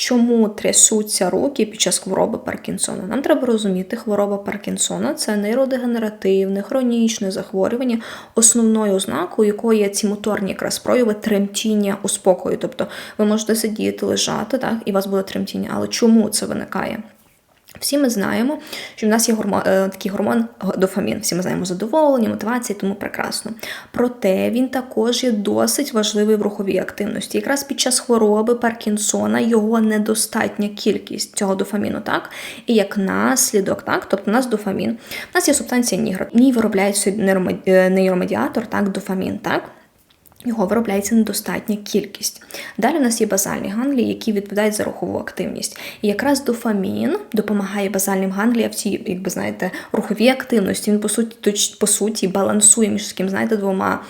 Чому трясуться руки під час хвороби Паркінсона? Нам треба розуміти, хвороба Паркінсона це нейродегенеративне, хронічне захворювання, основною ознакою якої є ці моторні якраз прояви тремтіння у спокою. Тобто ви можете сидіти, лежати, так, і у вас буде тремтіння. Але чому це виникає? Всі ми знаємо, що в нас є гормон, е, такий гормон дофамін. Всі ми знаємо задоволення, мотивація, тому прекрасно. Проте він також є досить важливий в руховій активності. Якраз під час хвороби Паркінсона його недостатня кількість цього дофаміну, так? І як наслідок, так, тобто у нас дофамін, у нас є субстанція нігра, в ній виробляється е, нейромедіатор, так, дофамін, так? Його виробляється недостатня кількість. Далі у нас є базальні ганглії, які відповідають за рухову активність. І якраз дофамін допомагає базальним гангліям в цій, як би знаєте, руховій активності. Він по суті, по суті балансує між таким, знаєте, двома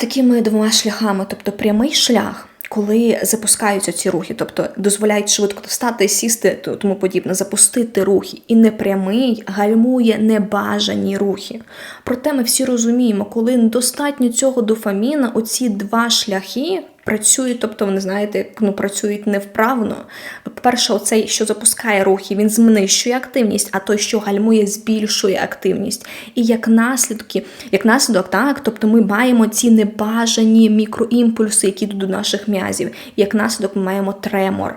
такими двома шляхами. Тобто прямий шлях, коли запускаються ці рухи, тобто дозволяють швидко встати, сісти, тому подібне, запустити рухи. І непрямий гальмує небажані рухи. Проте ми всі розуміємо, коли недостатньо цього дофаміна, оці два шляхи. Працюють, тобто вони знаєте, ну працюють невправно. По-перше, оцей, що запускає рухи, він знищує активність, а той, що гальмує, збільшує активність. І як наслідки, як наслідок, так, тобто ми маємо ці небажані мікроімпульси, які йдуть до наших м'язів. Як наслідок ми маємо тремор.